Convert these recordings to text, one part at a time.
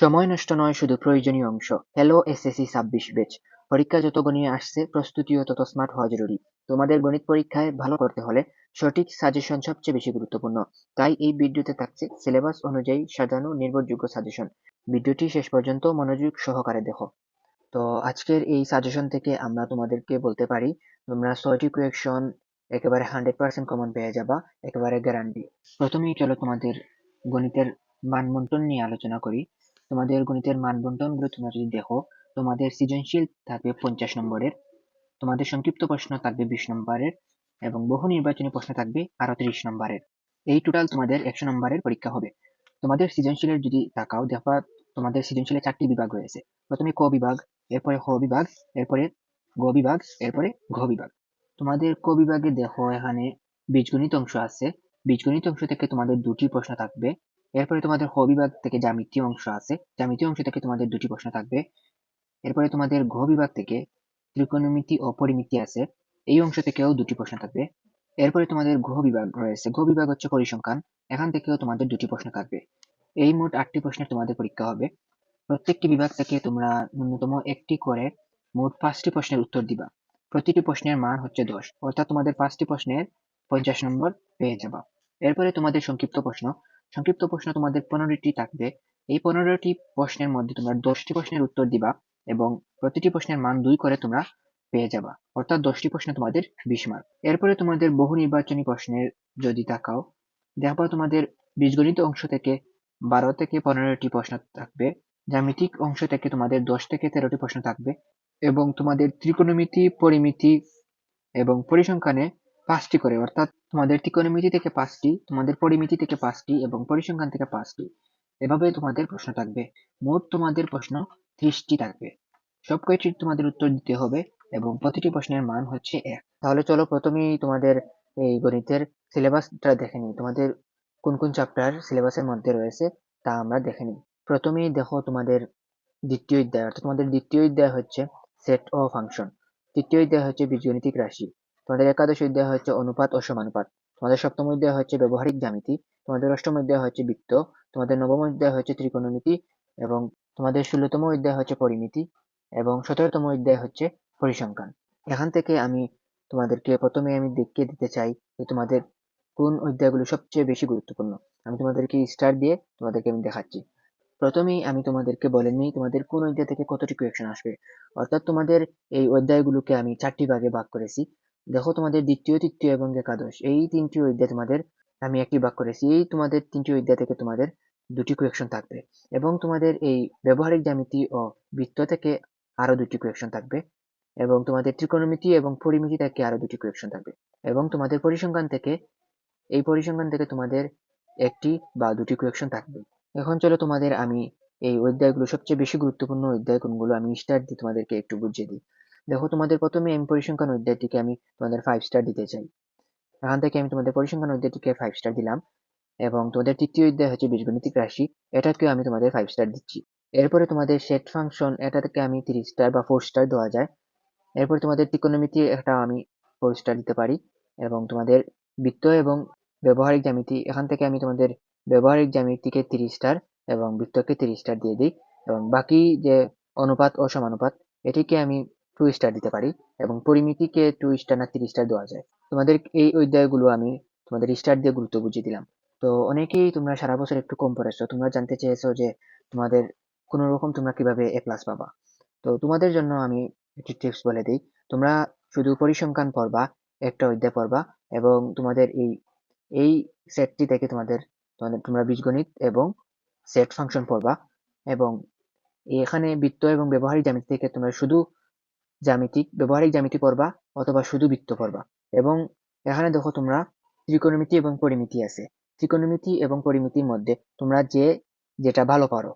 সময় নষ্ট নয়, শুধু প্রয়োজনীয় অংশ। হ্যালো এসএসসি ছাব্বিশ ব্যাচ পরীক্ষা যত গণিয়ে আসছে, প্রস্তুতিও তত স্মার্ট হওয়া জরুরি। তোমাদের গণিত পরীক্ষায় ভালো করতে হলে সঠিক সাজেশন সবচেয়ে বেশি গুরুত্বপূর্ণ। তাই এই ভিডিওতে থাকছে সিলেবাস অনুযায়ী সাজানো নির্ভরযোগ্য সাজেশন ভিডিওটি শেষ পর্যন্ত মনোযোগ সহকারে দেখো। তো আজকের এই সাজেশন থেকে আমরা তোমাদেরকে বলতে পারি, তোমরা ছয়টি কোয়েকশন একেবারে হান্ড্রেড পার্সেন্ট কমন পেয়ে যাবা, একেবারে গ্যারান্টি প্রথমেই চলো তোমাদের গণিতের মানবন্টন নিয়ে আলোচনা করি। তোমাদের গণিতের মানবন্টনগুলো তোমরা যদি দেখো, তোমাদের সৃজনশীল থাকবে পঞ্চাশ নম্বরের, তোমাদের সংক্ষিপ্ত প্রশ্ন থাকবে বিশ নম্বরের, এবং বহু নির্বাচনী প্রশ্ন থাকবে আরও ত্রিশ নম্বরের। এই টোটাল তোমাদের একশো নম্বরের পরীক্ষা হবে। তোমাদের সৃজনশীলের যদি তাকাও দেখা তোমাদের সৃজনশীলের চারটি বিভাগ রয়েছে। প্রথমে ক বিভাগ, এরপরে হ বিভাগ, এরপরে গ বিভাগ, এরপরে ঘ বিভাগ। তোমাদের ক বিভাগে দেখো এখানে বীজগণিত অংশ আছে। বীজগণিত অংশ থেকে তোমাদের দুটি প্রশ্ন থাকবে। এরপরে তোমাদের খ বিভাগ থেকে জ্যামিতি অংশ আছে জ্যামিতি অংশ থেকে তোমাদের দুটি প্রশ্ন থাকবে। এরপরে তোমাদের ঘ বিভাগ থেকে ত্রিকোণমিতি ও পরিমিতি আছে, এই অংশ থেকেও দুটি প্রশ্ন থাকবে। এরপরে তোমাদের ঘ বিভাগ রয়েছে ঘ বিভাগ হচ্ছে পরিসংখ্যান, এখান থেকেও তোমাদের দুটি প্রশ্ন থাকবে। এই মোট আটটি প্রশ্নের তোমাদের পরীক্ষা হবে। প্রত্যেকটি বিভাগ থেকে তোমরা ন্যূনতম একটি করে মোট পাঁচটি প্রশ্নের উত্তর দিবা। প্রতিটি প্রশ্নের মান হচ্ছে দশ, অর্থাৎ তোমাদের পাঁচটি প্রশ্নের পঞ্চাশ নম্বর পেয়ে যাবা। এরপরে তোমাদের সংক্ষিপ্ত প্রশ্ন সংক্ষিপ্ত প্রশ্ন তোমাদের পনেরোটি থাকবে। এই পনেরোটি প্রশ্নের মধ্যে তোমরা দশটি প্রশ্নের উত্তর দিবা এবং প্রতিটি প্রশ্নের মান দুই করে তোমরা পেয়ে যাবা। অর্থাৎ দশটি প্রশ্ন তোমাদের বিশ মার্ক এরপরে তোমাদের বহু নির্বাচনী প্রশ্নের যদি তাকাও, দেখবা তোমাদের বীজগণিত অংশ থেকে বারো থেকে পনেরোটি প্রশ্ন থাকবে, জ্যামিতিক অংশ থেকে তোমাদের দশ থেকে তেরোটি প্রশ্ন থাকবে এবং তোমাদের ত্রিকোণমিতি, পরিমিতি এবং পরিসংখ্যানে পাঁচটি করে, অর্থাৎ তোমাদের ত্রিকোণমিতি থেকে পাঁচটি, তোমাদের পরিমিতি থেকে পাঁচটি এবং পরিসংখ্যান থেকে পাঁচটি। এভাবে তোমাদের প্রশ্ন থাকবে। মোট তোমাদের প্রশ্ন ত্রিশটি থাকবে। সব কয়টির তোমাদের উত্তর দিতে হবে এবং প্রতিটি প্রশ্নের মান হচ্ছে এক। তাহলে চলো প্রথমেই তোমাদের এই গণিতের সিলেবাসটা দেখে নিই। তোমাদের কোন কোন চ্যাপ্টার সিলেবাসের মধ্যে রয়েছে তা আমরা দেখে নিই। প্রথমেই দেখো তোমাদের দ্বিতীয় অধ্যায়। অর্থাৎ তোমাদের দ্বিতীয় অধ্যায় হচ্ছে সেট ও ফাংশন তৃতীয় অধ্যায় হচ্ছে বীজগণিতিক রাশি। তোমাদের একাদশ অধ্যায় হচ্ছে অনুপাত ও সমানুপাত। তোমাদের সপ্তম অধ্যায় হচ্ছে ব্যবহারিক জ্যামিতি, তোমাদের অষ্টম অধ্যায় হচ্ছে বৃত্ত, তোমাদের নবম অধ্যায় হচ্ছে ত্রিকোণমিতি এবং তোমাদের ষোলোতম অধ্যায় হচ্ছে পরিমিতি এবং সতেরোতম অধ্যায় হচ্ছে পরিসংখ্যান। এখান থেকে আমি তোমাদেরকে প্রথমে আমি দেখিয়ে দিতে চাই যে তোমাদের কোন অধ্যায়গুলো সবচেয়ে বেশি গুরুত্বপূর্ণ। আমি তোমাদেরকে স্টার দিয়ে তোমাদেরকে আমি দেখাচ্ছি। প্রথমেই আমি তোমাদেরকে বলে নিই তোমাদের কোন অধ্যায় থেকে কতটি কোয়েকশন আসবে। অর্থাৎ তোমাদের এই অধ্যায়গুলোকে আমি চারটি ভাগে ভাগ করেছি। দেখো তোমাদের দ্বিতীয়, তৃতীয় এবং একাদশ। এই তিনটি অধ্যায় তোমাদের আমি একটি ভাগ করেছি এই তোমাদের তিনটি অধ্যায় থেকে তোমাদের দুটি কোয়েকশন থাকবে এবং তোমাদের এই ব্যবহারিক জ্যামিতি ও বৃত্ত থেকে আরও দুটি কোয়েকশন থাকবে এবং তোমাদের ত্রিকোণমিতি এবং পরিমিতি থেকে আরও দুটি কোয়েকশন থাকবে এবং তোমাদের পরিসংখ্যান থেকে, এই পরিসংখ্যান থেকে তোমাদের একটি বা দুটি কোয়েকশন থাকবে। এখন চলো তোমাদের আমি এই অধ্যায়গুলো সবচেয়ে বেশি গুরুত্বপূর্ণ অধ্যায় কোনগুলো আমি স্টার দিয়ে তোমাদেরকে একটু বুঝিয়ে দিই। দেখো তোমাদের প্রথমে আমি পরিসংখ্যান অধ্যায়টিকে আমি তোমাদের ফাইভ স্টার দিতে চাই। এখান থেকে আমি তোমাদের পরিসংখ্যান অধ্যায়টিকে ফাইভ স্টার দিলাম এবং তোমাদের তৃতীয় অধ্যায় হচ্ছে বীজগণিতিক রাশি এটাকে আমি তোমাদের ফাইভ স্টার দিচ্ছি। এরপরে তোমাদের সেট ফাংশন এটা থেকে আমি থ্রি স্টার বা ফোর স্টার দেওয়া যায়। এরপর তোমাদের ত্রিকোণমিতি একটা আমি ফোর স্টার দিতে পারি এবং তোমাদের বৃত্ত এবং ব্যবহারিক জ্যামিতি, এখান থেকে আমি তোমাদের ব্যবহারিক জ্যামিতিকে থ্রি স্টার এবং বৃত্তকে থ্রি স্টার দিয়ে দিই। এবং বাকি যে অনুপাত ও সমানুপাত, এটিকে আমি টু স্টার দিতে পারি এবং পরিমিতিকে টু স্টার না থ্রি স্টার দেওয়া যায়। তোমাদের এই অধ্যায়গুলো আমি তোমাদের স্টার দিয়ে গুরুত্ব বুঝিয়ে দিলাম। তো অনেকেই তোমরা সারা বছর একটু কম পড়েছো, তোমরা জানতে চেয়েছো যে তোমাদের কোনো রকম তোমরা কীভাবে এ প্লাস পাবা। তো তোমাদের জন্য আমি একটি টিপস বলে দিই, তোমরা শুধু পরিসংখ্যান পড়বা, একটা অধ্যায় পড়বা এবং তোমাদের এই এই সেটটি থেকে তোমাদের তোমাদের, তোমরা বীজগণিত এবং সেট ফাংশন পড়বা এবং এখানে বৃত্ত এবং ব্যবহারিক জ্যামিতি থেকে তোমরা শুধু জ্যামিতিক, ব্যবহারিক জ্যামিতি পড়বা অথবা শুধু বৃত্ত পড়বা। এবং এখানে দেখো তোমরা ত্রিকোণমিতি এবং পরিমিতি আছে। ত্রিকোণমিতি এবং পরিমিতির মধ্যে তোমরা যে, যেটা ভালো পারো।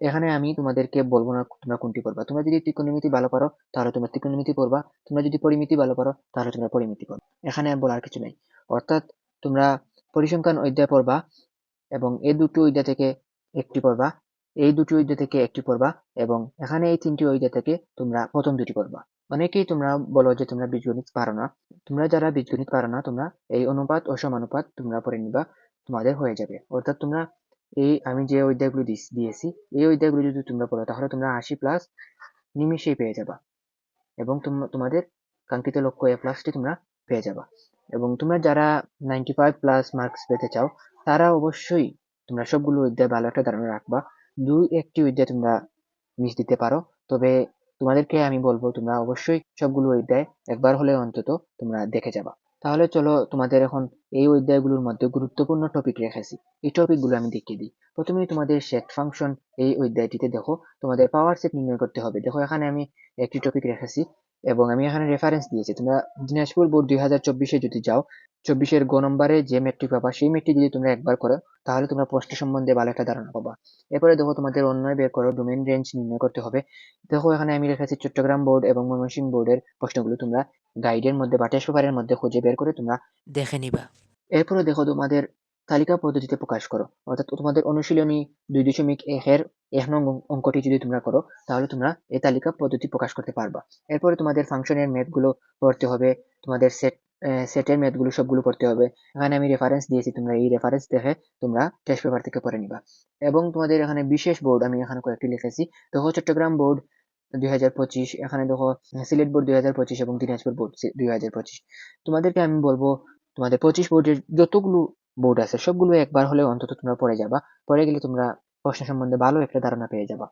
এখানে আমি তোমাদেরকে বলব না তোমরা কোনটি পড়বা। তোমরা যদি ত্রিকোণমিতি ভালো পারো, তাহলে তোমরা ত্রিকোণমিতি পড়বা। তোমরা যদি পরিমিতি ভালো পারো, তাহলে তোমরা পরিমিতি পড়বা। এখানে বলার কিছু নেই। অর্থাৎ তোমরা পরিসংখ্যান অধ্যায় পড়বা এবং এই দুটো অধ্যায় থেকে একটি পড়বা। এই দুটি অধ্যায় থেকে একটি পড়বা এবং এখানে এই তিনটি অধ্যায় থেকে তোমরা প্রথম দুটি পড়বা। অনেকেই তোমরা বলো যে তোমরা বীজগণিত পারো না। তোমরা যারা বীজগণিত পারো না, তোমরা এই অনুপাত ও সমানুপাত তোমরা পড়ে নিবা, তোমাদের হয়ে যাবে। অর্থাৎ তোমরা এই আমি যে অধ্যায়গুলো দিয়েছি, এই অধ্যায়গুলো যদি তোমরা পড়ো, তাহলে তোমরা আশি প্লাস নিমিশেই পেয়ে যাবা এবং তোম- তোমাদের কাঙ্ক্ষিত লক্ষ্য এ প্লাসটি তোমরা পেয়ে যাবা। এবং তোমরা যারা নাইনটি ফাইভ প্লাস মার্কস পেতে চাও, তারা অবশ্যই তোমরা সবগুলো অধ্যায় ভালো একটা ধারণা রাখবা দুই একটি অধ্যায় তোমরা মিস দিতে পারো। তবে তোমাদেরকে আমি বলব, তোমরা অবশ্যই সবগুলো অধ্যায় একবার হলে অন্তত তোমরা দেখে যাবা। তাহলে চলো তোমাদের এখন এই অধ্যায়গুলোর মধ্যে গুরুত্বপূর্ণ টপিক রেখেছি এই টপিকগুলো আমি দেখিয়ে দিই। প্রথমেই তোমাদের সেট ফাংশন এই অধ্যায়টিতে দেখো, তোমাদের পাওয়ার সেট নির্ণয় করতে হবে। দেখো এখানে আমি একটি টপিক রেখেছি এবং আমি এখানে রেফারেন্স দিয়েছি। তোমরা দিনাজপুর বোর্ড দুই হাজার চব্বিশে যদি যাও, চব্বিশের গ নম্বরে যে ম্যাটটি পাবা, সেই ম্যাটটি যদি তোমরা একবার করো, তাহলে তোমরা প্রশ্ন সম্বন্ধে ভালো একটা ধারণা পাবা। এরপরে দেখো তোমাদের অন্যয় বের করো ডোমেন রেঞ্জ নির্ণয় করতে হবে। দেখো এখানে আমি রেখেছি চট্টগ্রাম বোর্ড এবং ময়মনসিংহ বোর্ডের প্রশ্নগুলো তোমরা গাইডের মধ্যে বা টেস্ট পেপারের মধ্যে খুঁজে বের করে তোমরা দেখে নিবা। এরপরে দেখো তোমাদের তালিকা পদ্ধতিতে প্রকাশ করো। অর্থাৎ তোমাদের অনুশীলনী দুই দশমিক একের এক নং অঙ্কটি যদি তোমরা করো, তাহলে তোমরা এই তালিকা পদ্ধতি প্রকাশ করতে পারবা। এরপরে তোমাদের ফাংশনের ম্যাথগুলো পড়তে হবে। তোমাদের সেট সেটের ম্যাথগুলো সবগুলো পড়তে হবে। এখানে আমি রেফারেন্স দিয়েছি, তোমরা এই রেফারেন্স দেখে তোমরা টেস্ট পেপার থেকে পড়ে নিবা। এবং তোমাদের এখানে বিশেষ বোর্ড আমি এখানে কয়েকটি লিখেছি। দেখো চট্টগ্রাম বোর্ড দুই হাজার পঁচিশ, এখানে দেখো সিলেট বোর্ড দুই হাজার পঁচিশ এবং দিনাজপুর বোর্ড দুই হাজার পঁচিশ। তোমাদেরকে আমি বলব, তোমাদের পঁচিশ বোর্ডের যতগুলো বোর্ড আছে। সবগুলো একবার হলেও অন্তত তোমরা পড়ে যাবা। পড়ে গেলে তোমরা প্রশ্ন সম্বন্ধে ভালো একটা ধারণা পেয়ে যাবা।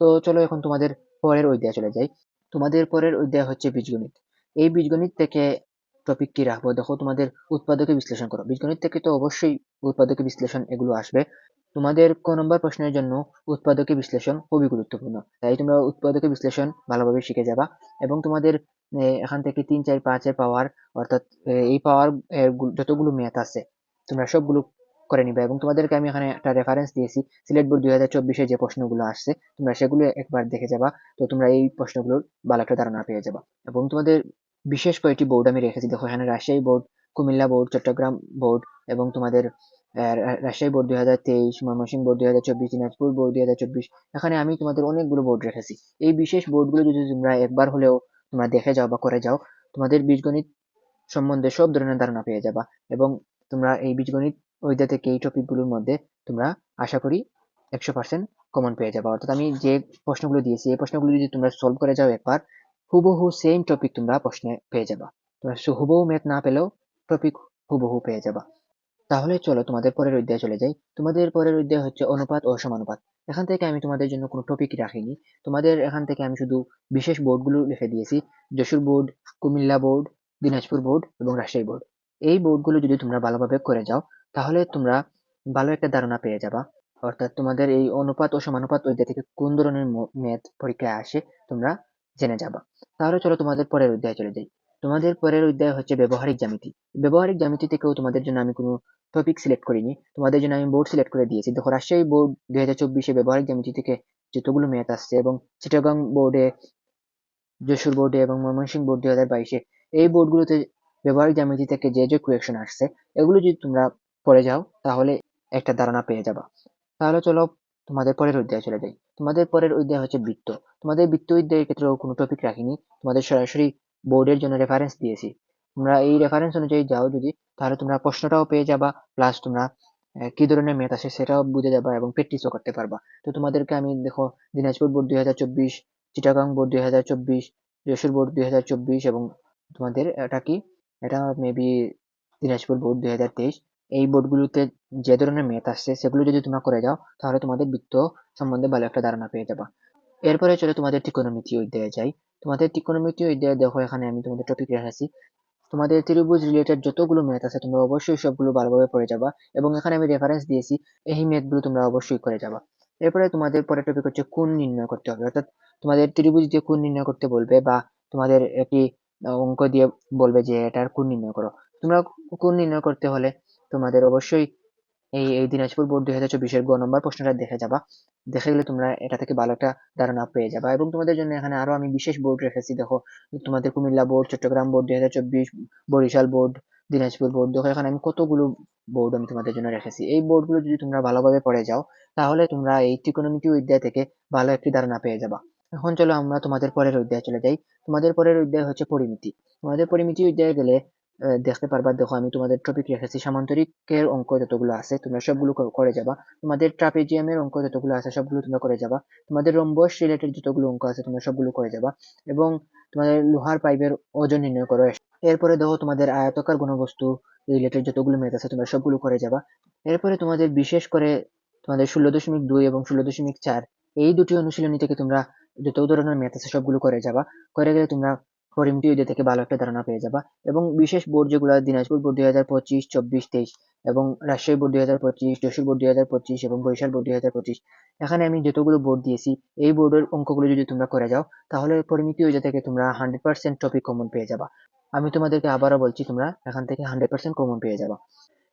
তো চলো এখন তোমাদের পরের অধ্যায় চলে যাই। তোমাদের পরের অধ্যায় হচ্ছে বীজগণিত। এই বীজগণিত থেকে টপিকটি রাখব? দেখো, তোমাদের উৎপাদকে বিশ্লেষণ করো। বীজগণিত থেকে তো অবশ্যই উৎপাদকে বিশ্লেষণ এগুলো আসবে। তোমাদের ক নম্বর প্রশ্নের জন্য উৎপাদকে বিশ্লেষণ খুবই গুরুত্বপূর্ণ। তাই তোমরা উৎপাদকে বিশ্লেষণ ভালোভাবে শিখে যাবা এবং তোমাদের এখান থেকে তিন, চার, পাঁচের পাওয়ার অর্থাৎ এই পাওয়ার যতগুলো ম্যাথ আছে তোমরা সবগুলো করে নিবে এবং তোমাদেরকে আমি এখানে একটা রেফারেন্স দিয়েছি। সিলেট বোর্ড দুই হাজার চব্বিশে যে প্রশ্নগুলো আসছে, তোমরা সেগুলো একবার দেখে যাবা। তো তোমরা এই প্রশ্নগুলোর ভালো একটা ধারণা পেয়ে যাবা। এবং তোমাদের বিশেষ কয়েকটি বোর্ড আমি রেখেছি। দেখো, এখানে Rajshahi board Comilla board Chittagong board এবং তোমাদের রাজশাহী বোর্ড দুই হাজার তেইশ, ময়মনসিংহ বোর্ড দুই হাজার চব্বিশ, দিনাজপুর বোর্ড দুই হাজার চব্বিশ। এখানে আমি তোমাদের অনেকগুলো বোর্ড রেখেছি। এই বিশেষ বোর্ডগুলো যদি তোমরা একবার হলেও তোমরা দেখে যাও বা করে যাও, তোমাদের বীজগণিত সম্বন্ধে সব ধরনের ধারণা পেয়ে যাবা। এবং তোমরা এই বীজগণিত অধ্যায় থেকে এই টপিকগুলোর মধ্যে তোমরা আশা করি একশো পার্সেন্ট কমন পেয়ে যাবা। অর্থাৎ আমি যে প্রশ্নগুলো দিয়েছি, এই প্রশ্নগুলো যদি তোমরা সলভ করে যাও একবার, হুবহু সেম টপিক তোমরা প্রশ্নে পেয়ে যাবা। তোমরা হুবহু ম্যাথ না পেলেও টপিক হুবহু পেয়ে যাবা। তাহলে চলো তোমাদের পরের অধ্যায় চলে যাই। তোমাদের পরের অধ্যায় হচ্ছে অনুপাত ও সমানুপাত। এখান থেকে আমি তোমাদের জন্য কোনো টপিক রাখিনি। তোমাদের এখান থেকে আমি শুধু বিশেষ বোর্ডগুলো লিখে দিয়েছি। Jessore board Comilla board Dinajpur board এবং রাজশাহী বোর্ড এই বোর্ডগুলো যদি তোমরা ভালোভাবে করে যাও, তাহলে তোমরা ভালো একটা ধারণা পেয়ে যাবা। অর্থাৎ তোমাদের এই অনুপাত ও সমানুপাত অধ্যায় থেকে কোন ধরনের ম্যাথ পরীক্ষায় আসে তোমরা জেনে যাবা। তাহলে চলো তোমাদের পরের অধ্যায় চলে যাই। তোমাদের পরের অধ্যায় হচ্ছে ব্যবহারিক জ্যামিতি। ব্যবহারিক জ্যামিতি থেকেও তোমাদের জন্য আমি কোনো টপিক সিলেক্ট করিনি। তোমাদের জন্য আমি বোর্ড সিলেক্ট করে দিয়েছি। দেখো, রাজশাহী বোর্ড দুই হাজার চব্বিশে ব্যবহারিক জ্যামিতি থেকে যতগুলো ম্যাথ আসছে এবং চিটাগাং বোর্ডে যশোর বোর্ডে এবং ময়মনসিংহ বোর্ড দুই হাজার বাইশে, এই বোর্ডগুলোতে ব্যবহারিক জ্যামিতি থেকে যে যে কোয়েকশন আসছে, এগুলো যদি তোমরা পড়ে যাও, তাহলে একটা ধারণা পেয়ে যাবা। তাহলে চলো তোমাদের পরের অধ্যায় চলে যাই। তোমাদের পরের অধ্যায় হচ্ছে বৃত্ত। তোমাদের বৃত্ত অধ্যায়ের ক্ষেত্রেও কোনো টপিক রাখিনি। তোমাদের সরাসরি বোর্ডের জন্য রেফারেন্স দিয়েছি। তোমরা এই রেফারেন্স অনুযায়ী যাও যদি, তাহলে তোমরা প্রশ্নটাও পেয়ে যাবা প্লাস তোমরা কি ধরনের ম্যাথ আসে সেটাও বুঝে যাবা এবং প্র্যাকটিসও করতে পারবা। তো তোমাদেরকে আমি দেখো, দিনাজপুর বোর্ড দুই হাজার চব্বিশ, চিটাগাং বোর্ড দুই হাজার চব্বিশ, যশোর বোর্ড দুই হাজার চব্বিশ এবং তোমাদের, এটা কি? এটা মেবি দিনাজপুর বোর্ড দুই হাজার তেইশ। এই বোর্ডগুলোতে যে ধরনের ম্যাথ আসছে, সেগুলো যদি তোমরা করে যাও, তাহলে তোমাদের বৃত্ত সম্বন্ধে ভালো একটা ধারণা পেয়ে যাবা। এরপরে চলে তোমাদের ত্রিকোণমিতি অধ্যায়ে যাই। তোমাদের ত্রিকোণমিতি অধ্যায়ে দেখো, এখানে আমি তোমাদের টপিক রেখেছি। তোমাদের ত্রিভুজ রিলেটেড যতগুলো ম্যাথ আছে, তোমরা অবশ্যই সবগুলো ভালোভাবে পড়ে যাবা এবং এখানে আমি রেফারেন্স দিয়েছি, এই ম্যাথগুলো তোমরা অবশ্যই করে যাবা। এরপরে তোমাদের পরের টপিক হচ্ছে কোন নির্ণয় করতে হবে। অর্থাৎ তোমাদের ত্রিভুজ দিয়ে কোন নির্ণয় করতে বলবে বা তোমাদের একটি অঙ্ক দিয়ে বলবে যে এটার কোণ নির্ণয় করো। তোমরা কোণ নির্ণয় করতে হলে তোমাদের অবশ্যই এই এই দিনাজপুর বোর্ড দুই হাজার চব্বিশের গ নম্বর প্রশ্নটা দেখে যাবা। দেখে গেলে তোমরা এটা থেকে ভালো একটা ধারণা পেয়ে যাবা। এবং তোমাদের জন্য এখানে আরও আমি বিশেষ বোর্ড রেখেছি, দেখো। তোমাদের কুমিল্লা বোর্ড, চট্টগ্রাম বোর্ড দুই হাজার চব্বিশ, বরিশাল বোর্ড, দিনাজপুর বোর্ড, দেখো এখানে আমি কতগুলো বোর্ড আমি তোমাদের জন্য রেখেছি। এই বোর্ডগুলো যদি তোমরা ভালোভাবে পড়ে যাও, তাহলে তোমরা এই ত্রিকোণমিতি অধ্যায় থেকে ভালো একটি ধারণা পেয়ে যাবা। এখন চলো আমরা তোমাদের পরের অধ্যায়ে চলে যাই। তোমাদের পরের অধ্যায় হচ্ছে পরিমিতি। তোমাদের পরিমিতি অধ্যায়ে গেলে দেখতে পারবা, দেখো আমি তোমাদের টপিক রেখেছি, সামান্তরিকের অঙ্ক যতগুলো আছে, তোমরা সবগুলো করে যাবা। তোমাদের ট্রাপিজিয়ামের অঙ্ক যতগুলো আছে, সবগুলো তোমরা করে যাবা। তোমাদের রম্বস রিলেটেড যতগুলো অঙ্ক আছে, তোমরা সবগুলো করে যাবা। এবং তোমাদের লোহার পাইপের ওজন নির্ণয় করো। এরপরে দেখো তোমাদের আয়তকার ঘনবস্তু রিলেটেড যতগুলো ম্যাথ আছে, তোমরা সবগুলো করে যাবা। এরপরে তোমাদের বিশেষ করে তোমাদের ষোলো দশমিক দুই এবং ষোলো দশমিক চার, এই দুটি অনুশীলনী থেকে তোমরা যত ধরনের ম্যাথ আছে সবগুলো করে যাবা। করে গেলে তোমরা পরিমিতি উইদ্যা থেকে ভালো একটা ধারণা পেয়ে যাবা। এবং বিশেষ বোর্ড যেগুলো দিনাজপুর বোর্ড দুই হাজার পঁচিশ, চব্বিশ, তেইশ এবং রাজশাহী বোর্ড দুই হাজার পঁচিশ, যশোর বোর্ড দুই হাজার পঁচিশ এবং বরিশাল বোর্ড দুই হাজার পঁচিশ, এখানে আমি যতগুলো বোর্ড দিয়েছি, এই বোর্ডের অঙ্কগুলো যদি তোমরা করে যাও, তাহলে পরিমিতি উইদ্যা থেকে তোমরা হান্ড্রেড পার্সেন্ট টপিক কমন পেয়ে যাবা। আমি তোমাদেরকে আবারও বলছি, তোমরা এখান থেকে হান্ড্রেড পার্সেন্ট কমন পেয়ে যাবা।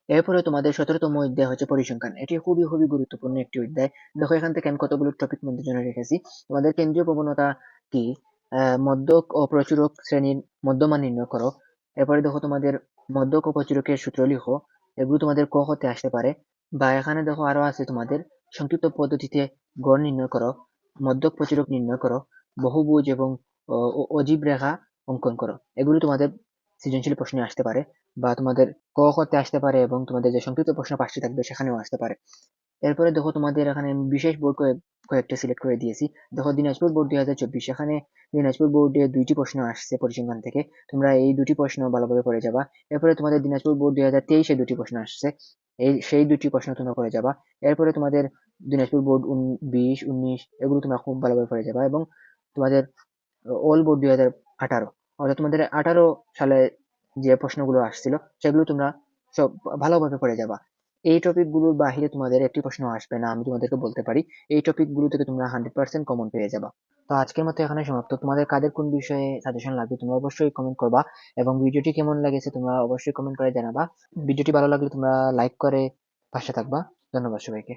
এরপরে তোমাদের সতেরোতম অধ্যায় হচ্ছে পরিসংখ্যান। এটি খুবই খুবই গুরুত্বপূর্ণ একটি অধ্যায়। দেখো এখান থেকে আমি কতগুলো টপিক মধ্যে জন্য রেখেছি। তোমাদের কেন্দ্রীয় প্রবণতা কি? আহ, মধ্যক ও প্রচুরক শ্রেণির মধ্যমান নির্ণয় করো। এরপরে দেখো তোমাদের মধ্যক ও প্রচুরকের সূত্র লিখো। এগুলো তোমাদের ক হতে আসতে পারে? বা এখানে দেখো আরও আছে তোমাদের। সংক্ষিপ্ত পদ্ধতিতে গড় নির্ণয় করো মদ্যক প্রচুরক নির্ণয় করো বহুভুজ এবং অজীব রেখা অঙ্কন করো। এগুলো তোমাদের সৃজনশীল প্রশ্নে আসতে পারে বা তোমাদের ক করতে আসতে পারে এবং তোমাদের যে সংক্ষিপ্ত প্রশ্ন পাঁচটি থাকবে সেখানেও আসতে পারে। এরপরে দেখো তোমাদের এখানে বিশেষ বোর্ড কয়েকটা সিলেক্ট করে দিয়েছি। দেখো দিনাজপুর বোর্ড দুই হাজার চব্বিশ, এখানে দিনাজপুর বোর্ডে দুইটি প্রশ্ন আসছে পরিসংখ্যান থেকে। তোমরা এই দুটি প্রশ্ন ভালোভাবে পড়ে যাবা। এরপরে তোমাদের দিনাজপুর বোর্ড দুই হাজার তেইশে দুটি প্রশ্ন আসছে। এই, সেই দুটি প্রশ্ন তোমরা করে যাবা। এরপরে তোমাদের দিনাজপুর বোর্ড বিশ, উনিশ এগুলো তোমরা খুব ভালোভাবে পড়ে যাবা এবং তোমাদের অল বোর্ড দুই হাজার আঠারো অর্থাৎ তোমাদের আঠারো সালে যে প্রশ্নগুলো আসছিল, সেগুলো তোমরা সব ভালোভাবে পড়ে যাবা। এই টপিকগুলোর বাহিরে তোমাদের একটি প্রশ্ন আসবে না, আমি তোমাদেরকে বলতে পারি। এই টপিকগুলো থেকে তোমরা হান্ড্রেড পার্সেন্ট কমন পেয়ে যাবা। তো আজকের মতো এখানে সমাপ্ত। তোমাদের কাদের কোন বিষয়ে সাজেশন লাগবে তোমরা অবশ্যই কমেন্ট করবা। এবং ভিডিওটি কেমন লেগেছে তোমরা অবশ্যই কমেন্ট করে জানাবা। ভিডিওটি ভালো লাগলে তোমরা লাইক করে পাশে থাকবা। ধন্যবাদ সবাইকে।